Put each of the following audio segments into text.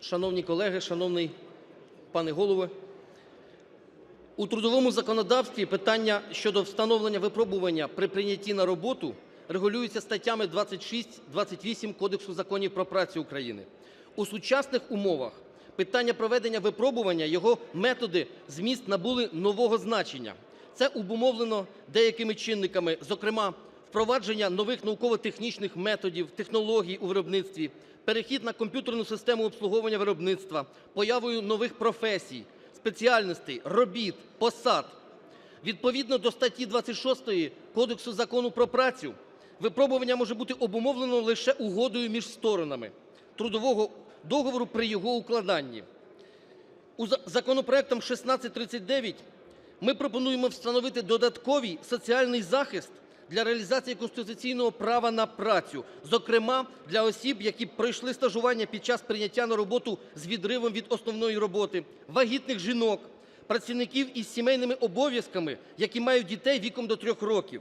Шановні колеги, шановний пане Голово! У трудовому законодавстві питання щодо встановлення випробування при прийнятті на роботу регулюється статтями 26, 28 Кодексу законів про працю України. У сучасних умовах питання проведення випробування, його методи, зміст набули нового значення. Це обумовлено деякими чинниками, зокрема впровадження нових науково-технічних методів, технологій у виробництві, перехід на комп'ютерну систему обслуговування виробництва, появою нових професій, спеціальностей, робіт, посад. Відповідно до статті 26 Кодексу закону про працю випробування може бути обумовлено лише угодою між сторонами трудового договору при його укладанні. У законопроектом 1639 ми пропонуємо встановити додатковий соціальний захист для реалізації конституційного права на працю, зокрема для осіб, які пройшли стажування під час прийняття на роботу з відривом від основної роботи, вагітних жінок, працівників із сімейними обов'язками, які мають дітей віком до 3 років.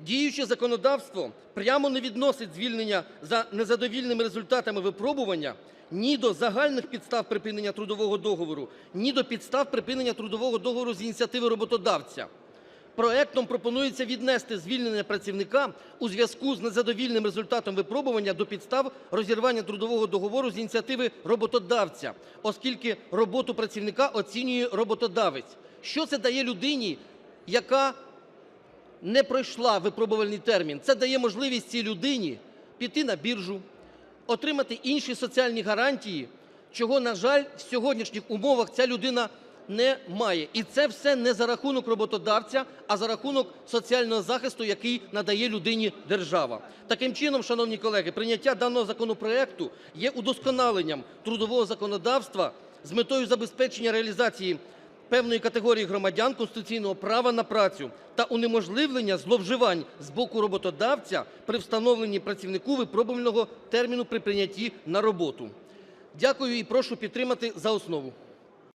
Діюче законодавство прямо не відносить звільнення за незадовільними результатами випробування ні до загальних підстав припинення трудового договору, ні до підстав припинення трудового договору з ініціативи роботодавця. Проектом пропонується віднести звільнення працівника у зв'язку з незадовільним результатом випробування до підстав розірвання трудового договору з ініціативи роботодавця, оскільки роботу працівника оцінює роботодавець. Що це дає людині, яка не пройшла випробувальний термін? Це дає можливість цій людині піти на біржу, отримати інші соціальні гарантії, чого, на жаль, в сьогоднішніх умовах ця людина не має. І це все не за рахунок роботодавця, а за рахунок соціального захисту, який надає людині держава. Таким чином, шановні колеги, прийняття даного законопроекту є удосконаленням трудового законодавства з метою забезпечення реалізації певної категорії громадян конституційного права на працю та унеможливлення зловживань з боку роботодавця при встановленні працівнику випробувального терміну при прийнятті на роботу. Дякую і прошу підтримати за основу.